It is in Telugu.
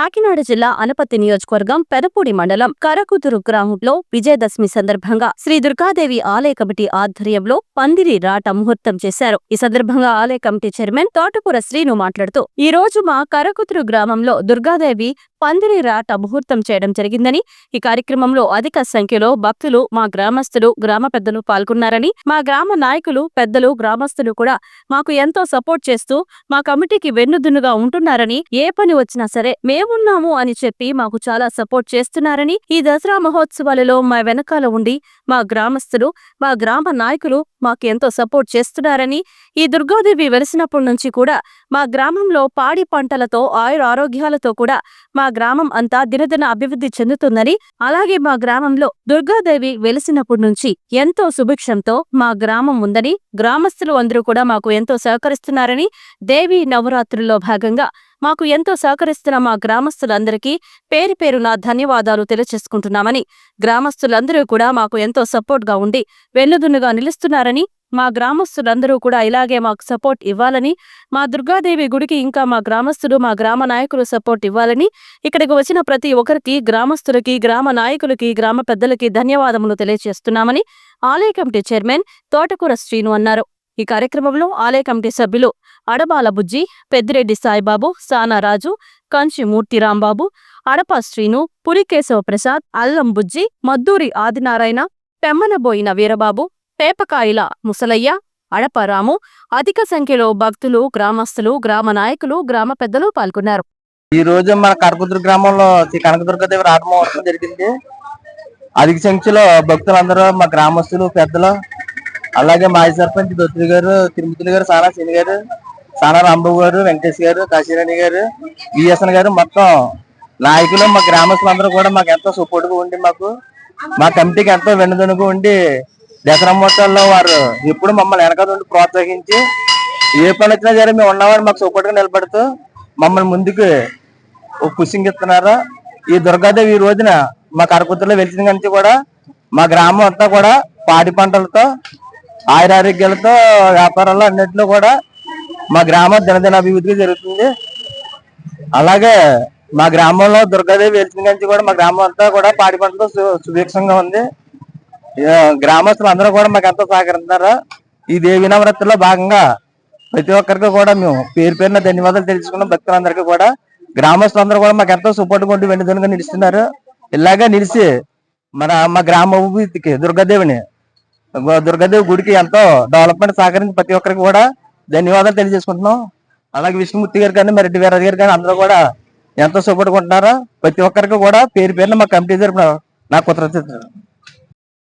కాకినాడ జిల్లా అనపత్తి నియోజకవర్గం పెదపూడి మండలం కరకుదురు గ్రామంలో విజయదశమి సందర్భంగా శ్రీ దుర్గాదేవి ఆలయ కమిటీ ఆధ్వర్యంలో పందిరి రాట ముహూర్తం చేశారు. ఈ సందర్భంగా ఆలయ కమిటీ చైర్మన్ తోటకూర శ్రీను మాట్లాడుతూ ఈ రోజు మా కరకుదురు గ్రామంలో దుర్గాదేవి పందిరి రాట ముహూర్తం చేయడం జరిగిందని ఈ కార్యక్రమంలో అధిక సంఖ్యలో భక్తులు మా గ్రామస్తులు గ్రామ పెద్దలు పాల్గొన్నారని మా గ్రామ నాయకులు పెద్దలు గ్రామస్తులు కూడా మాకు ఎంతో సపోర్ట్ చేస్తూ మా కమిటీకి వెన్నుదున్నుగా ఉంటున్నారని ఏ పని వచ్చినా సరే మేమున్నాము అని చెప్పి మాకు చాలా సపోర్ట్ చేస్తున్నారని ఈ దసరా మహోత్సవాలలో మా వెనకాల ఉండి మా గ్రామస్తులు మా గ్రామ నాయకులు మాకు ఎంతో సపోర్ట్ చేస్తున్నారని ఈ దుర్గాదేవి వెలిసినప్పటి నుంచి కూడా మా గ్రామంలో పాడి పంటలతో ఆయుర ఆరోగ్యాలతో కూడా మా గ్రామం అంతా దినదిన అభివృద్ధి చెందుతుందని అలాగే మా గ్రామంలో దుర్గాదేవి వెలిసినప్పటి నుంచి ఎంతో సుభిక్షంతో మా గ్రామం ఉందని గ్రామస్తులు అందరూ కూడా మాకు ఎంతో సహకరిస్తున్నారని దేవి నవరాత్రుల్లో భాగంగా మాకు ఎంతో సహకరిస్తున్న మా గ్రామస్తులందరికీ పేరు పేరున ధన్యవాదాలు తెలియచేసుకుంటున్నామని గ్రామస్తులందరూ కూడా మాకు ఎంతో సపోర్ట్గా ఉండి వెన్నుదున్నుగా నిలుస్తున్నారని మా గ్రామస్తులందరూ కూడా ఇలాగే మాకు సపోర్ట్ ఇవ్వాలని మా దుర్గాదేవి గుడికి ఇంకా మా గ్రామస్తులు మా గ్రామ నాయకులు సపోర్ట్ ఇవ్వాలని ఇక్కడికి వచ్చిన ప్రతి ఒక్కరికి గ్రామస్తులకి గ్రామ నాయకులకి గ్రామ పెద్దలకి ధన్యవాదములు తెలియజేస్తున్నామని ఆలయ కమిటీ చైర్మన్ తోటకూర శ్రీను అన్నారు. ఈ కార్యక్రమంలో ఆలయ కమిటీ సభ్యులు అడబాల బుజ్జి పెద్దిరెడ్డి సాయిబాబు సానారాజు కంచి మూర్తి రాంబాబు అడప శ్రీను పులికేశవ ప్రసాద్ అల్లం బుజ్జి మద్దూరి ఆదినారాయణ పెమ్మనబోయిన వీరబాబు పేపకాయల ముసలయ్య అడపరాము అధిక సంఖ్యలో భక్తులు గ్రామస్తులు గ్రామ నాయకులు గ్రామ పెద్దలు పాల్గొన్నారు. ఈ రోజు మన కరకుదురు గ్రామంలో శ్రీ కనకదుర్గదేవి రాటమహోత్సవం జరిగింది. అధిక సంఖ్యలో భక్తులందరూ మా గ్రామస్తులు పెద్దలు అలాగే మాజీ సర్పంచ్ దొత్రి గారు తిరుమతులు గారు సానా శని గారు సానా రాంబాబు గారు వెంకటేష్ గారు కాశీరాణి గారు విఎస్ఎన్ గారు మొత్తం నాయకులు మా గ్రామస్తులందరూ కూడా మాకు ఎంతో సపోర్ట్గా ఉండి మాకు మా కమిటీకి ఎంతో వెన్నుదనుగా ఉండి దసరా మహోత్సవాల్లో వారు ఎప్పుడు మమ్మల్ని వెనక నుండి ప్రోత్సహించి ఏ పని వచ్చినా సరే మేము ఉన్నామని మాకు సపోర్ట్ నిలబడుతూ మమ్మల్ని ముందుకు పుషింగ్ ఇస్తున్నారు. ఈ దుర్గాదేవి ఈ రోజున మా కరకుతుల్లో వెలిసిన నుంచి కూడా మా గ్రామం అంతా కూడా పాడి పంటలతో ఆయురారోగ్యాలతో వ్యాపారాలు అన్నింటిలో కూడా మా గ్రామం దినదిన అభివృద్ధి జరుగుతుంది. అలాగే మా గ్రామంలో దుర్గాదేవి వెలిసిన నుంచి కూడా మా గ్రామం అంతా కూడా పాడి పంటలతో సు- సుభిక్షంగా ఉంది. గ్రామస్తులు అందరూ కూడా మాకు ఎంతో సహకరిస్తున్నారు. ఈ దేవి నవరాత్రిలో భాగంగా ప్రతి ఒక్కరికి కూడా మేము పేరు పేరున ధన్యవాదాలు తెలుసుకున్నాం. భక్తులందరికీ కూడా. గ్రామస్తులందరూ కూడా మాకు ఎంతో సపోర్ట్ కొట్టి వెన్నుదనుగా నిలుస్తున్నారు. ఇలాగా నిలిచి మన మా గ్రామ అభివృద్ధికి దుర్గాదేవిని దుర్గాదేవి గుడికి ఎంతో డెవలప్మెంట్ సహకరించి ప్రతి ఒక్కరికి కూడా ధన్యవాదాలు తెలియజేసుకుంటున్నాం. అలాగే విష్ణుమూర్తి గారు కానీ మరి వీరాజు గారు కానీ అందరూ కూడా ఎంతో సపోర్ట్ కొంటున్నారు ప్రతి ఒక్కరికి కూడా పేరు పేరున మా కమిటీ తరపున నా కృతజ్ఞతలు